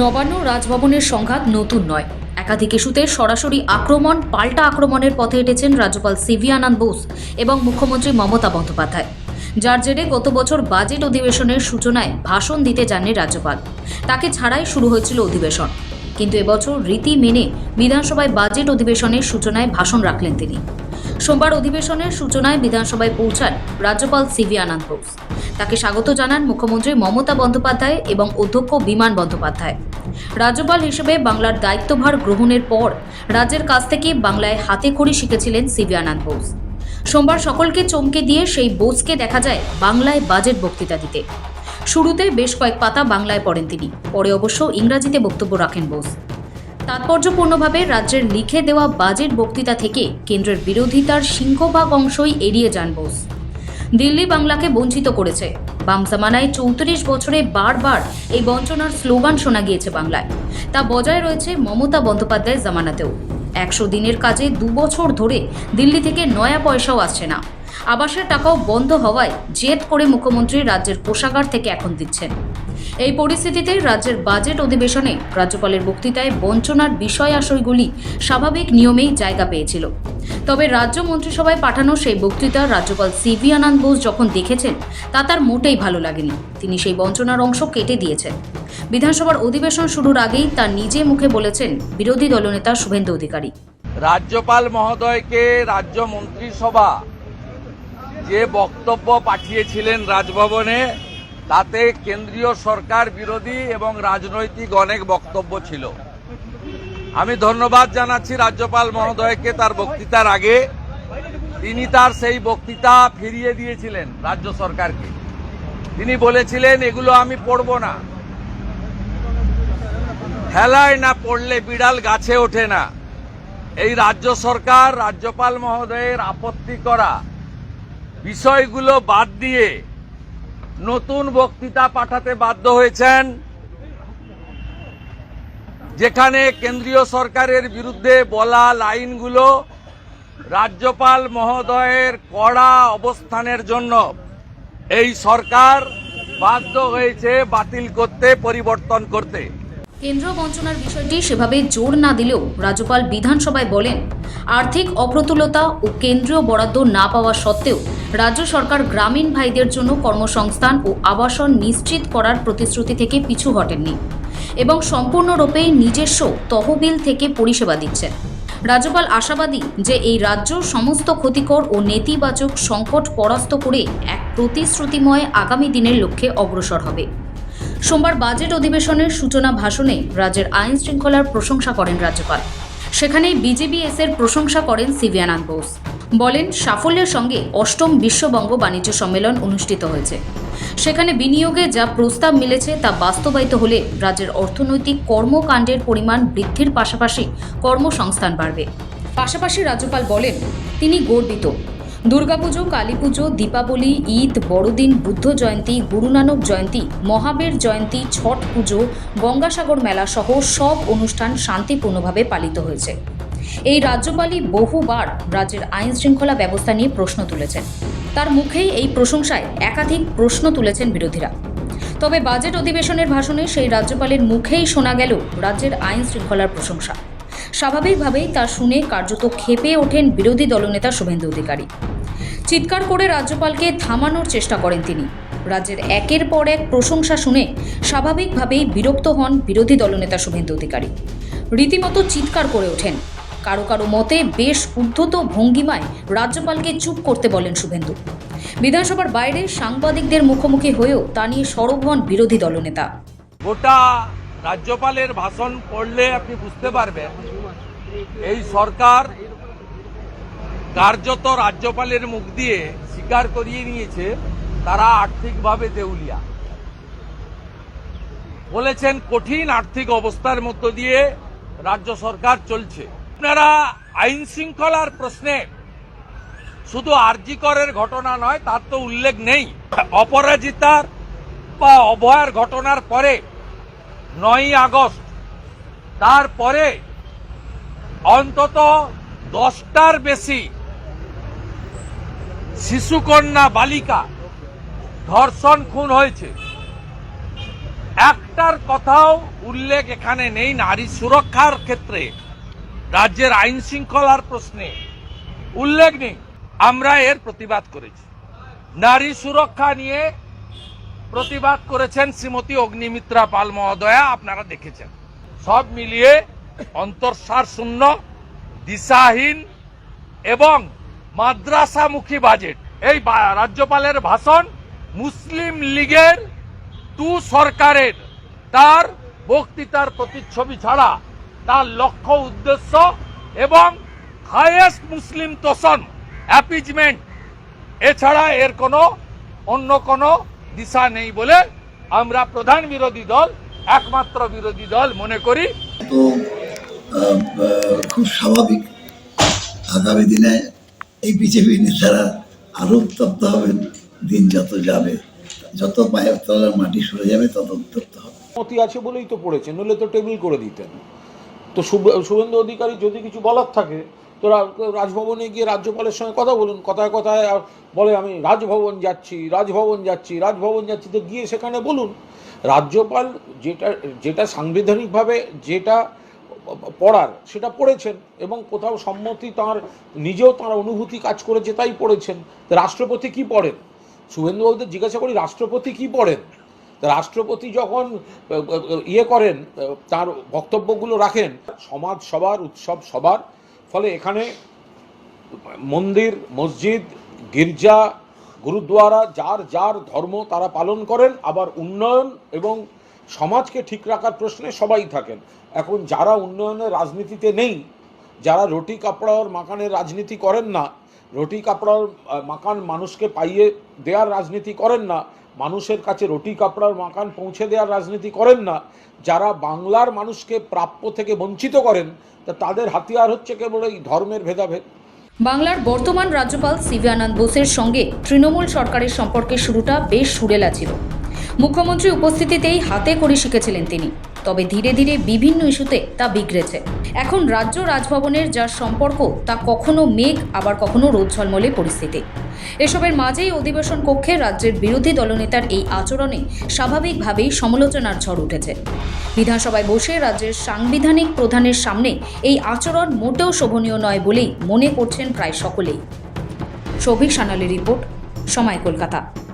নবান্ন রাজভবনের সংঘাত নতুন নয়। একাধিক ইস্যুতে সরাসরি আক্রমণ, পাল্টা আক্রমণের পথে হেঁটেছেন রাজ্যপাল সিভি আনন্দ বোস এবং মুখ্যমন্ত্রী মমতা বন্দ্যোপাধ্যায়। যার জেরে গত বছর বাজেট অধিবেশনের সূচনায় ভাষণ দিতে যাননি রাজ্যপাল। তাকে ছাড়াই শুরু হয়েছিল অধিবেশন। কিন্তু এবছর রীতি মেনে বিধানসভায় বাজেট অধিবেশনের সূচনায় ভাষণ রাখলেন তিনি। সোমবার অধিবেশনের সূচনায় বিধানসভায় পৌঁছান রাজ্যপাল সিভি আনন্দ বোস। তাকে স্বাগত জানান মুখ্যমন্ত্রী মমতা বন্দ্যোপাধ্যায় এবং অধ্যক্ষ বিমান বন্দ্যোপাধ্যায়। রাজ্যপাল হিসেবে বাংলার দায়িত্বভার গ্রহণের পর রাজ্যের কাছ থেকে বাংলায় হাতে খড়ি শিখেছিলেন সিভি আনন্দ বোস। সোমবার সকলকে চমকে দিয়ে সেই বোসকে দেখা যায় বাংলায় বাজেট বক্তৃতা দিতে। শুরুতে বেশ কয়েক পাতা বাংলায় পড়েন তিনি, পরে অবশ্য ইংরাজিতে বক্তব্য রাখেন বোস। তাৎপর্যপূর্ণভাবে রাজ্যের লিখে দেওয়া বাজেট বক্তৃতা থেকে কেন্দ্রের বিরোধিতার সিংহভাগ অংশই এড়িয়ে যান বোস। দিল্লি বাংলাকে বঞ্চিত করেছে। বাম জামানায় চৌত্রিশ বছরে বারবার এই বঞ্চনার স্লোগান শোনা গিয়েছে বাংলায়। তা বজায় রয়েছে মমতা বন্দ্যোপাধ্যায়ের জামানাতেও। একশো দিনের কাজে দু বছর ধরে দিল্লি থেকে নয়া পয়সাও আসছে না। আবাসের টাকাও বন্ধ হওয়ায় জেদ করে মুখ্যমন্ত্রী রাজ্যের কোষাগার থেকে এখন দিচ্ছেন। এই পরিস্থিতিতে রাজ্যের বাজেট অধিবেশনে রাজ্যপালের বক্তৃতায় বঞ্চনার বিষয় আশয়গুলি স্বাভাবিক নিয়মেই জায়গা পেয়েছিল। তবে রাজ্য মন্ত্রিসভায় পাঠানো সেই বক্তৃতা রাজ্যপাল সিভি আনন্দ বোস যখন দেখেছেন, তা তার মোটেই ভালো লাগেনি। তিনি সেই বঞ্চনার অংশ কেটে দিয়েছেন। বিধানসভার অধিবেশন শুরুর আগেই তার নিজে মুখে বলেছেন বিরোধী দলনেতা শুভেন্দু অধিকারী। রাজ্যপাল মহোদয়কে রাজ্য মন্ত্রিসভা যে বক্তব্য পাঠিয়েছিলেন রাজভবনে, তাতে কেন্দ্রীয় সরকার বিরোধী এবং রাজনৈতিক অনেক বক্তব্য ছিল। আমি ধন্যবাদ জানাচ্ছি রাজ্যপাল মহোদয়কে তার বক্তৃতার আগে। তিনি তার সেই বক্তৃতা ফিরিয়ে দিয়েছিলেন রাজ্য সরকারকে। তিনি বলেছিলেন, এগুলো আমি পড়ব না। হেলায় না পড়লে বিড়াল গাছে ওঠে না। এই রাজ্য সরকার রাজ্যপাল মহোদয়ের আপত্তি করা বিষয়গুলো বাদ দিয়ে নতুন বক্তৃতা পাঠাতে বাধ্য হয়েছেন, যেখানে কেন্দ্রীয় সরকারের বিরুদ্ধে বলা লাইনগুলো রাজ্যপাল মহোদয়ের কড়া অবস্থানের জন্য। এই সরকার বাধ্য হয়েছে বাতিল করতে, পরিবর্তন করতে। কেন্দ্র বঞ্চনার বিষয়টি সেভাবে জোর না দিলেও রাজ্যপাল বিধানসভায় বলেন, আর্থিক অপ্রতুলতা ও কেন্দ্রীয় বরাদ্দ না পাওয়া সত্ত্বেও রাজ্য সরকার গ্রামীণ ভাইদের জন্য কর্মসংস্থান ও আবাসন নিশ্চিত করার প্রতিশ্রুতি থেকে পিছু হটেননি এবং সম্পূর্ণরূপে নিজস্ব তহবিল থেকে পরিষেবা দিচ্ছেন। রাজ্যপাল আশাবাদী যে এই রাজ্য সমস্ত ক্ষতিকর ও নেতিবাচক সংকট পরাস্ত করে এক প্রতিশ্রুতিময় আগামী দিনের লক্ষ্যে অগ্রসর হবে। সোমবার বাজেট অধিবেশনের সূচনা ভাষণে রাজ্যের আইন শৃঙ্খলার প্রশংসা করেন রাজ্যপাল। সেখানে বিজেপিএস এর প্রশংসা করেন সিভি বোস বলেন, সাফল্যের সঙ্গে অষ্টম বিশ্ববঙ্গ বাণিজ্য সম্মেলন অনুষ্ঠিত হয়েছে। সেখানে বিনিয়োগে যা প্রস্তাব মিলেছে তা বাস্তবায়িত হলে রাজ্যের অর্থনৈতিক কর্মকাণ্ডের পরিমাণ বৃদ্ধির পাশাপাশি কর্মসংস্থান বাড়বে। পাশাপাশি রাজ্যপাল বলেন, তিনি গর্বিত। দুর্গাপুজো, কালীপুজো, দীপাবলি, ঈদ, বড়দিন, বুদ্ধ জয়ন্তী গুরু নানক জয়ন্তী, মহাবীর জয়ন্তী, ছট পুজো, গঙ্গাসাগর মেলা সহ সব অনুষ্ঠান শান্তিপূর্ণভাবে পালিত হয়েছে। এই রাজ্যপালই বহুবার রাজ্যের আইন শৃঙ্খলা ব্যবস্থা নিয়ে প্রশ্ন তুলেছেন। তার মুখেই এই প্রশংসায় একাধিক প্রশ্ন তুলেছেন বিরোধীরা। তবে বাজেট অধিবেশনের ভাষণে সেই রাজ্যপালের মুখেই শোনা গেল রাজ্যের আইন শৃঙ্খলার প্রশংসা। স্বাভাবিকভাবেই তা শুনে কার্যত খেপে ওঠেন বিরোধী দলনেতা শুভেন্দু অধিকারী। চিৎকার করে রাজ্যপালকে থামানোর চেষ্টা করেন তিনি। রাজ্যের একের পর এক প্রশংসা শুনে স্বাভাবিকভাবেই বিরক্ত হন বিরোধী দলনেতা শুভেন্দু অধিকারী। রীতিমতো চিৎকার করে ওঠেন কারও কারও মতে বেশ উদ্ধত ভঙ্গিমায় রাজ্যপালকে চুপ করতে বলেন শুভেন্দু। বিধানসভার বাইরে সাংবাদিকদের মুখোমুখি হয়েও তা নিয়ে সরব হন বিরোধী দলনেতা। গোটা রাজ্যপালের ভাষণ পড়লে আপনি বুঝতে পারবেন, এই সরকার কার্যত রাজ্যপালের মুখ দিয়ে স্বীকার করিয়ে নিয়েছে, তারা আর্থিকভাবে দেউলিয়া। বলেছেন কঠিন আর্থিক অবস্থার মধ্য দিয়ে রাজ্য সরকার চলছে। আপনারা আইন শৃঙ্খলার প্রশ্নে শুধু আরজিকরের ঘটনা নয়, তার তো উল্লেখ নেই। অপরাজিতার বা অভয়ার ঘটনার পরে, নয়ই আগস্ট তারপরে অন্তত দশটার বেশি শিশুকন্যা বালিকা ধর্ষণ, খুন হয়েছে। একটার কথাও উল্লেখ এখানে নেই, নারী সুরক্ষার ক্ষেত্রে। রাজ্যের আইন শৃঙ্খলার প্রশ্নে উল্লেখ নেই। আমরা এর প্রতিবাদ করেছি। নারী সুরক্ষা নিয়ে প্রতিবাদ করেছেন শ্রীমতী অগ্নিমিত্রা পাল মহোদয়া, আপনারা দেখেছেন। সব মিলিয়ে অন্তঃসার শূন্য, দিশাহীন এবং মাদ্রাসামুখী বাজেট। এই রাজ্যপালের ভাষণ মুসলিম লীগের টু সরকারের। তার বক্তৃতার প্রতিচ্ছবি ছাড়া তার লক্ষ্য উদ্দেশ্য এবং হাইয়েস্ট মুসলিম তোষণ অ্যাপিজমেন্ট এছাড়া এর কোনো অন্য কোনো দিশা নেই বলে আমরা প্রধান বিরোধী দল একমাত্র বিরোধী দল মনে করি। তো খুব স্বাভাবিক। আগামী দিনে এই বিজেপি নেতারা আরও উত্তপ্ত হবেন দিন যত যাবে যত পায়ের তলার মাটি সরে যাবে তত উত্তপ্ত হবে। মতি আছে বলেই তো পড়েছে নইলে তো টেবিল করে দিতেন। তো শুভ- শুভেন্দু অধিকারী যদি কিছু বলার থাকে, তো রাজভবনে গিয়ে রাজ্যপালের সঙ্গে কথা বলুন, কথায় কথায় বলে আমি রাজভবন যাচ্ছি রাজভবন যাচ্ছি রাজভবন যাচ্ছি, তো গিয়ে সেখানে বলুন। রাজ্যপাল যেটা যেটা সাংবিধানিকভাবে যেটা পড়ার সেটা পড়েছেন এবং কোথাও সম্মতি তার, নিজেও তার অনুভূতি কাজ করেছে তাই পড়েছেন। রাষ্ট্রপতি কি পড়েন? শুভেন্দুবাবুদের জিজ্ঞাসা করি, রাষ্ট্রপতি কি পড়েন? রাষ্ট্রপতি যখন ইয়ে করেন তার বক্তব্যগুলো রাখেন, সমাজ সবার উৎসব সবার ফলে এখানে মন্দির, মসজিদ, গির্জা গুরুদ্বারা যার যার ধর্ম তারা পালন করেন, আবার উন্নয়ন এবং সমাজকে ঠিক রাখার প্রশ্নে সবাই থাকেন। এখন যারা উন্নয়নের রাজনীতিতে নেই, যারা রুটি কাপড়ার মাকানের রাজনীতি করেন না, রুটি কাপড়ার মাকান মানুষকে পাইয়ে দেওয়ার রাজনীতি করেন না মানুষের কাছে রুটি, কাপড়ার মাকান পৌঁছে দেওয়ার রাজনীতি করেন না। যারা বাংলার মানুষকে প্রাপ্য থেকে বঞ্চিত করেন, তা তাদের হাতিয়ার হচ্ছে কেবল এই ধর্মের ভেদাভেদ। বাংলার বর্তমান রাজ্যপাল সিভি আনন্দ বোসের সঙ্গে তৃণমূল সরকারের সম্পর্কে শুরুটা বেশ সুরেলা ছিল। মুখ্যমন্ত্রী উপস্থিতিতেই হাতে করে শিখেছিলেন তিনি। তবে ধীরে ধীরে বিভিন্ন ইস্যুতে তা বিগড়েছে। এখন রাজ্য রাজভবনের যার সম্পর্ক, তা কখনো মেঘ, আবার কখনো রোদ ঝলমলে পরিস্থিতি। এসবের মাঝেই অধিবেশন কক্ষে রাজ্যের বিরোধী দলনেতার এই আচরণে স্বাভাবিকভাবেই সমালোচনার ঝড় উঠেছে। বিধানসভায় বসে রাজ্যের সাংবিধানিক প্রধানের সামনে এই আচরণ মোটেও শোভনীয় নয় বলেই মনে করছেন প্রায় সকলেই। সৌভিক সানালি রিপোর্ট, সময় কলকাতা।